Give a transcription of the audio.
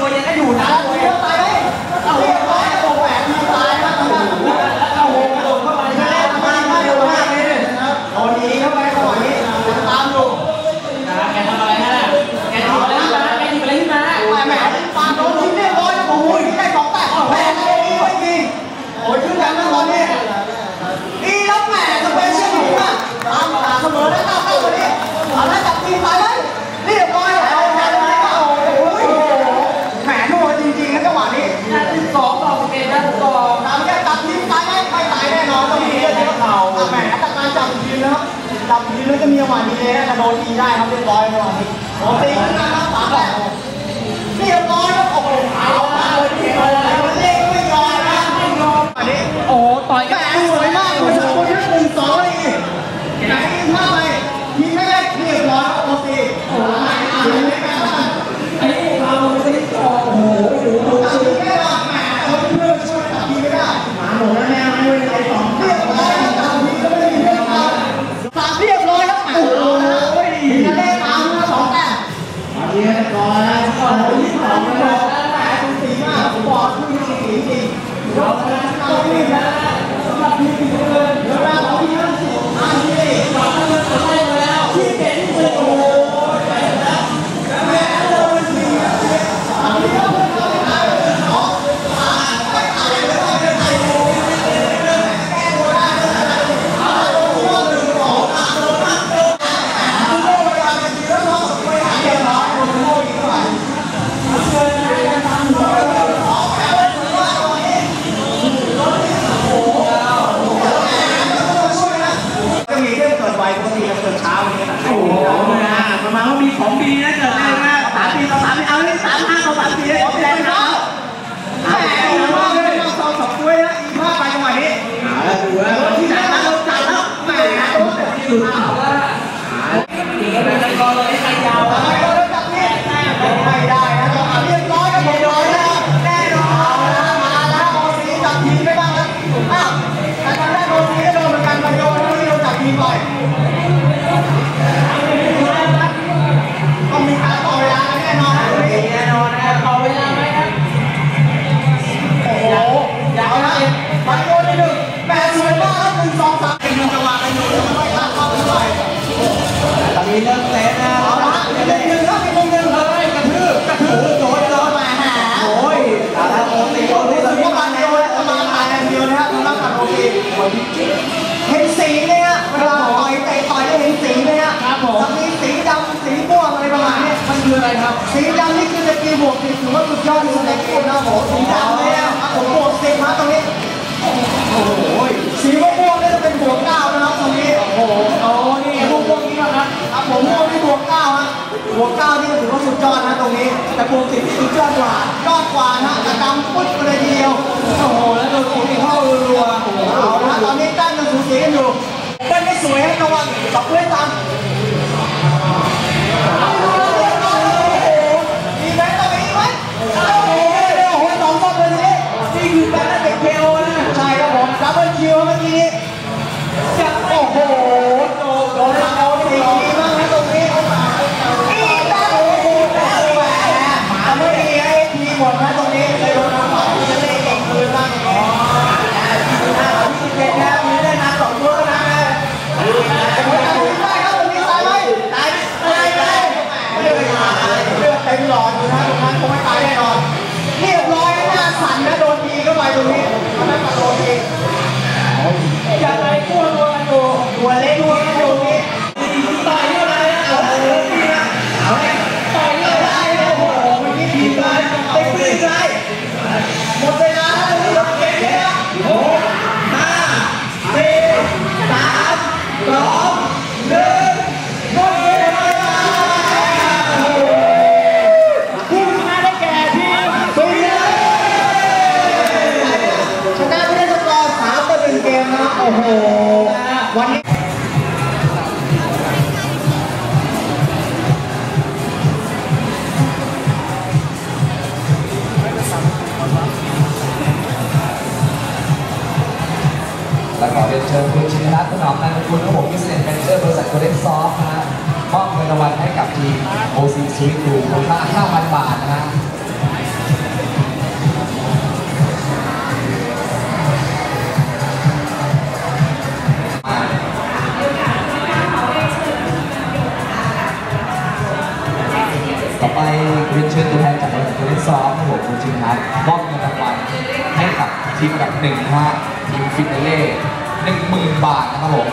ตัวยังก็อยู่นะ มจาการจับทีนะครัจับทีมแล้วจะมีจังหวะดีเลยนะโดนตีได้ครับเรียบร้อยจังหวะนี้โอ้ตีขึ้นมาครับสามแบบเรียบร้อย ปกติจะเปิดเช้าอย่างเงี้ยโอ้โหนะมาณว่ามีของดีนะเกิดแรกๆสามปีต่อสามปีเอาเลยสามห้าต่อสามปี Amém. มันคืออะไรครับ สีดำนี่คือตะกี้บวกสิถือว่าสุดยอดที่สุดในเกมนะผมสีดำเลยอะผมบวกสิครับตรงนี้ โอ้โหสีม่วงนี่จะเป็นบวกเก้านะครับตรงนี้ โอ้โหโอ้นี่ม่วกนี้นะครับครับผมม่วงนี่บวกเก้าฮะบวกเก้านี่ถือว่าสุดยอดนะตรงนี้ แต่บวกสิบที่สุดยอดกว่ายอดกว่านะแต่ดำปุ๊บ ตายแน่นอนเรียบร้อยหน้าสันนะโดนดีก็ไปตรงนี้ตอนนั้นโดนดีอย่างกลัวตัวกันอยู่ตัวเล็กตันอยู่นี่ต่อยเยอะเลโอ้โหต่อยเยอะได้โอ้โหมันนี่ผิดเลยเต็มหมดเวลาแล้วทุกคเก่งวหกห้าสี่สามสอง อ้โห วันนี้แล้วก็เรียนเชิญคุณชินรัตน์นอมนันทคุณและผมพิเศษเป็นเจ้าบริษัทโกลเด้นซอฟนะฮะมอบเงินรางวัลให้กับทีมโอซีสวิตูมูลค่า5,000 บาทนะฮะ คุณชินทัศน์มอบเงินรางวัลให้กับทีมอันดับหนึ่งนะฮะทีมฟินเล่หนึ่งหมื่นบาทนะครับผม